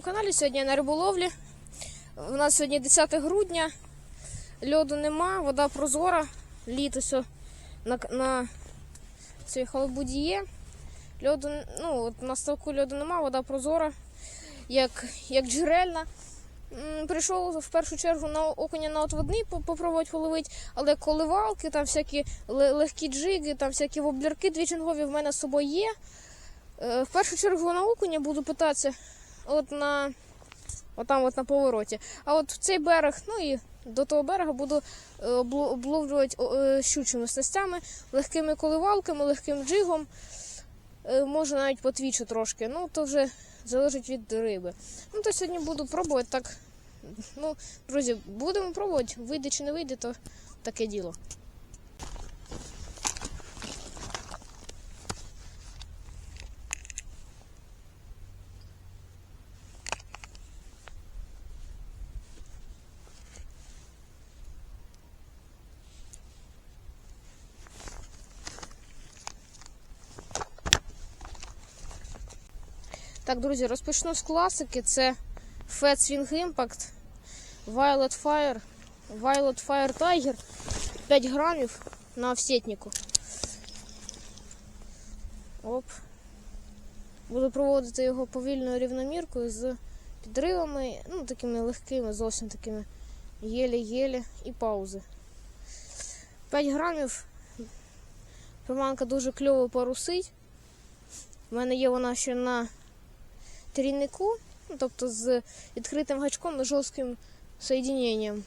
каналі. Сьогодні я на риболовлі. У нас сьогодні 10 грудня. Льоду нема, вода прозора. Літо все на, на цій халабуді є. Льоду, ну, от на ставку льоду нема, вода прозора, як, як джерельна. Прийшов в першу чергу на окуня на отводний по- попробувати половити, але коливалки, там всякі легкі джиги, там всякі воблерки двічингові в мене з собою є. Е, В першу чергу на окуня буду питатися от на отам от на повороті. А от в цей берег, ну і до того берега буду е, обловлювати е, щучими снастями, легкими коливалками, легким джигом. Може навіть по твічу трошки. Ну, то вже залежить від риби. Ну, то сьогодні буду пробувати так. Ну, друзі, будемо пробувати. Вийде чи не вийде, то таке діло. Так, друзі, розпочну з класики. Це Fat Swing Impact, Violet Fire, Violet Fire Tiger 5 грамів на офсетнику. Оп. Буду проводити його повільною рівноміркою з підривами, ну такими легкими, зовсім такими єлі-єлі і паузи. 5 грамів. Приманка дуже кльово порусить. У мене є вона ще на трійнику, ну, тобто з відкритим гачком і жорстким соєдиненням.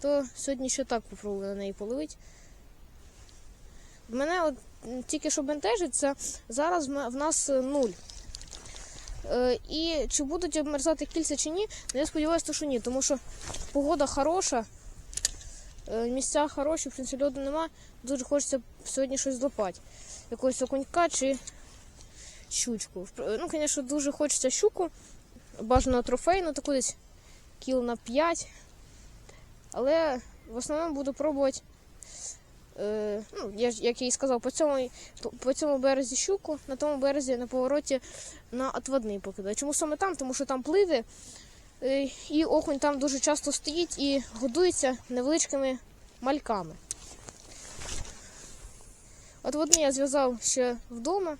То сьогодні ще так попробую на неї половити. В мене от тільки що бентежить, це зараз в нас е, нуль. Е, і чи будуть обмерзати кільця чи ні, ну, я сподіваюся, що ні, тому що погода хороша, е, місця хороші, в принципі, льоду нема. Дуже хочеться сьогодні щось злопати. Якогось окунька чи щучку. Ну, звісно, дуже хочеться щуку. Бажано трофейну, таку десь кіл на 5. Але в основному буду пробувати, е, ну, я, як я і сказав, по цьому, по цьому березі щуку, на тому березі на повороті на отводний покидаю. Чому саме там? Тому що там пливи, е, і окунь там дуже часто стоїть і годується невеличкими мальками. Отводний я зв'язав ще вдома.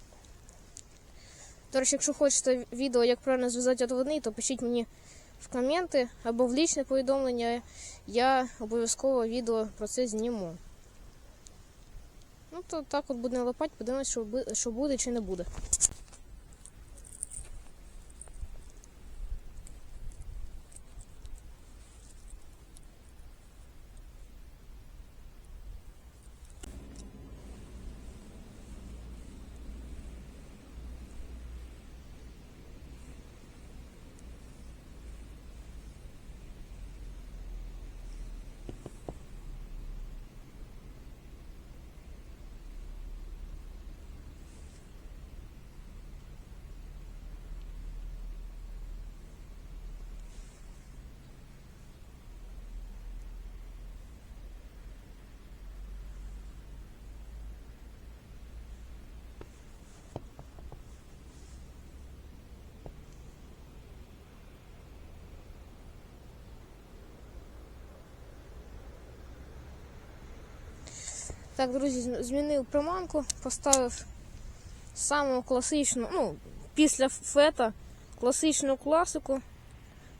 До речі, якщо хочете відео, як правильно зв'язати отводний, то пишіть мені в коменти або в лічне повідомлення. Я обов'язково відео про це зніму. Ну, то так от будемо лопати, подивимось, що буде чи не буде. Так, друзі, змінив приманку, поставив саму класичну, ну, після фета класичну класику.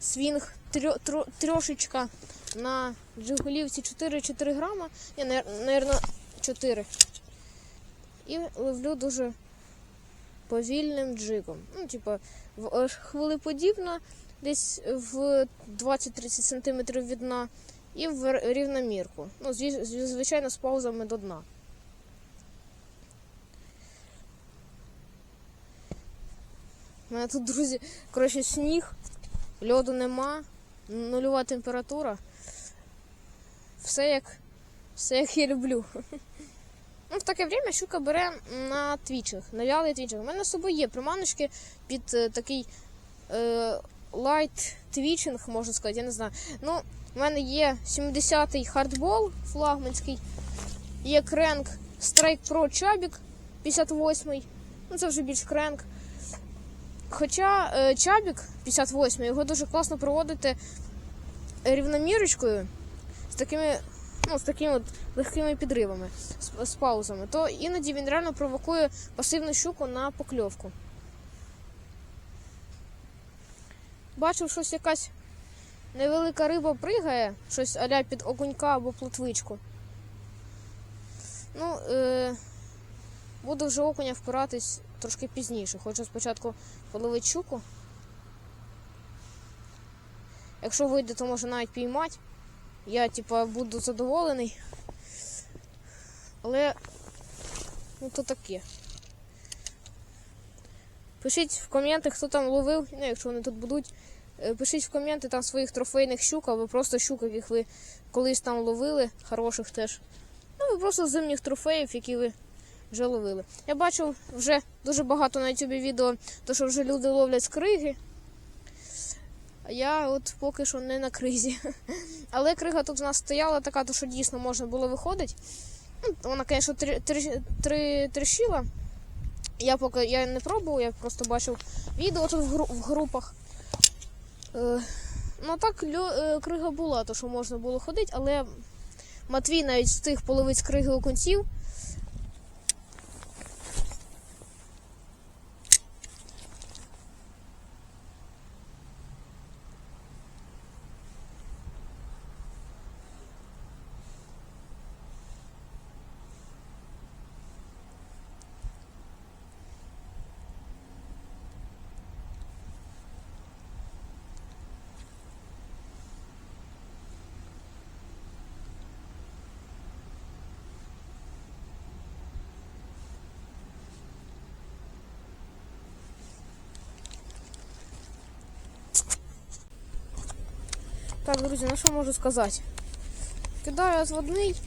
Свінг трьо, тро, трошечка на джигулівці 4-4 грама. Я, наверное, 4. І ловлю дуже повільним джигом. Ну, е, хвилеподібно, десь в 20-30 см від дна і в рівномірку. Ну, звичайно, з паузами до дна. У мене тут, друзі, коротше, сніг, льоду нема, нульова температура. Все як, все як я люблю. Ну, в таке время щука бере на твічинг, на вялий твічинг. У мене з собою є приманочки під е, такий е, лайт твічинг, можна сказати, я не знаю. Ну, у мене є 70-й хардбол флагманський, є кренк Strike Pro Чабік 58-й. Ну, це вже більш кренк. Хоча е, чабік 58 його дуже класно проводити рівномірочкою з такими, ну, з такими от легкими підривами, з, з паузами, то іноді він реально провокує пасивну щуку на покльовку. Бачив, щось якась невелика риба пригає, щось аля під окунька або плотвичку. Ну, е, буду вже окуня впиратись трошки пізніше. Хочу спочатку половити щуку. Якщо вийде, то може навіть піймати. Я, типа, буду задоволений. Але ну то таке. Пишіть в коментах, хто там ловив, ну, якщо вони тут будуть. Е, Пишіть в коменти там своїх трофейних щук, або просто щук, яких ви колись там ловили, хороших теж. Ну, або просто зимніх трофеїв, які ви вже ловили. Я бачив вже дуже багато на YouTube відео, то що вже люди ловлять криги. А я от поки що не на кризі. Але крига тут у нас стояла така, то що дійсно можна було виходити. Ну, Вона, звісно, трещила. Я поки я не пробував, я просто бачив відео тут в, в групах. Е, ну так е, крига була, то що можна було ходити, але Матвій навіть з тих половиць криги окунців. Так, друзі, ну що можу сказати? Кидаю зводний,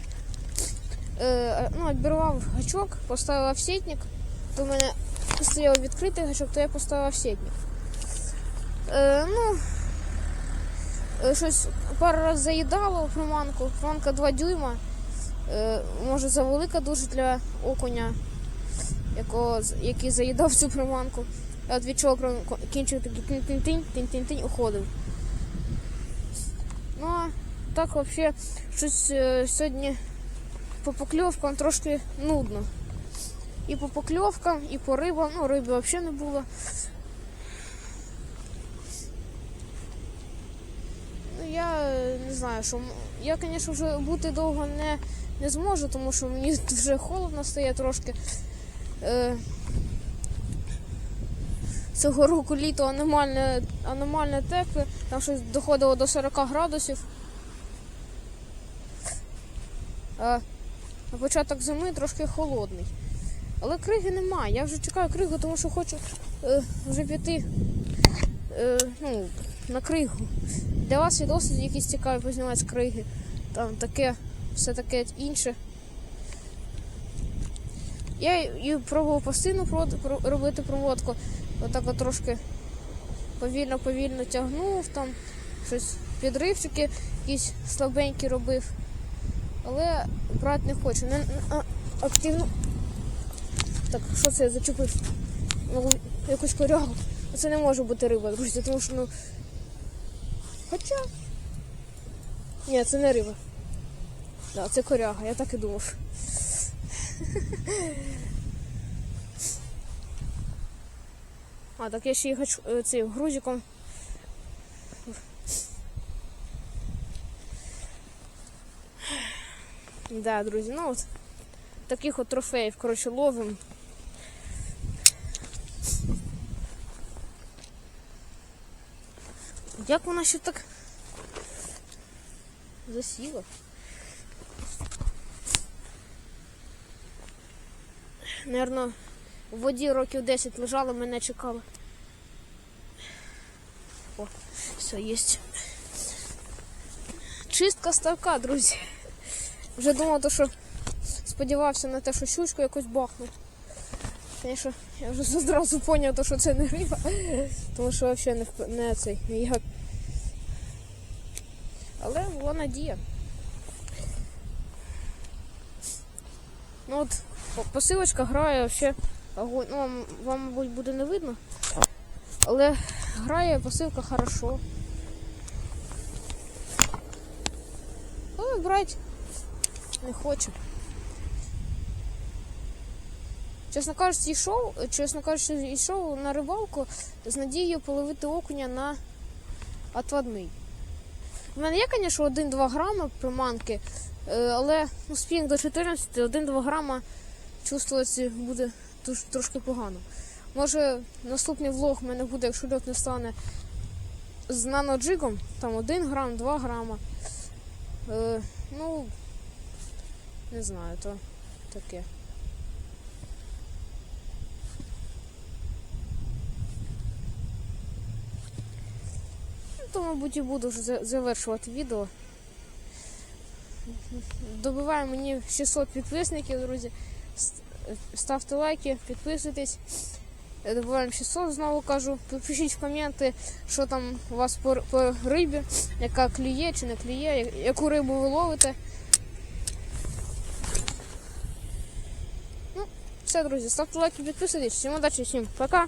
е, ну, відбирав гачок, поставив сітник. То в мене стояв відкритий гачок, то я поставив сітник. Е, ну, е, щось пару разів заїдало приманку. Приманка 2 дюйма. Е, може завелика дуже для окуня, якого, який заїдав цю приманку. Я от відчув кінчик такий тинь-тинь-тинь, тинь-тинь-тинь, уходив. Ну, а так взагалі щось сьогодні по покльовкам трошки нудно. І по покльовкам, і по рибам. Ну, риби взагалі не було. Ну, я е, не знаю, що я, звісно, вже бути довго не, не зможу, тому що мені вже холодно стає трошки. Е, цього року літо аномальне, аномальне тепле, там щось доходило до 40 градусів. А на початок зими трошки холодний. Але криги немає. Я вже чекаю кригу, тому що хочу е, вже піти е, ну, на кригу. Для вас є досить якісь цікаві познімати з криги. Там таке, все таке інше. Я і пробував постійно провод- про- робити проводку. Отак от трошки повільно-повільно тягнув, там щось підривчики якісь слабенькі робив. Але брати не хочу. Не, а, активно. Так, що це я зачепив? Ну, якусь корягу. Це не може бути риба, друзі, тому що ну. Хоча. Ні, це не риба. Да, це коряга, я так і думав. А, так я ще гач... е, цим грузиком. Да, друзі, ну от таких от трофеїв, коротше, ловим. Як вона ще так засіла? Наверно, у воді років 10 лежала, мене чекала. О, все, є. Чистка ставка, друзі. Вже думав, то, що сподівався на те, що щучку якось бахну. Звісно, я вже зразу зрозумів, що це не риба, тому що взагалі не, не цей як. Але була надія. Ну от посилочка грає взагалі. Огонь. Ну, вам, вам, мабуть, буде не видно. Але грає посилка хорошо. Але брать не хоче. Чесно кажучи, йшов, чесно кажучи, йшов на рибалку з надією половити окуня на отвадний. У мене є, звісно, 1-2 грама приманки, е, але ну, спінг до 14, 1-2 грама чувствувати буде туш- трошки погано. Може, наступний влог в мене буде, якщо льот не стане з наноджигом, там 1 грам, 2 грама. Е, ну, не знаю, то таке. Ну, То, мабуть, і буду вже завершувати відео. Добиває мені 600 підписників, друзі. Ставте лайки, підписуйтесь. Добавляємо 600, знову кажу. Пишіть в коменти, що там у вас по, по рибі, яка клює чи не клює, яку рибу ви ловите. Ну, все, друзі, ставте лайки, підписуйтесь. Всім удачі, всім пока.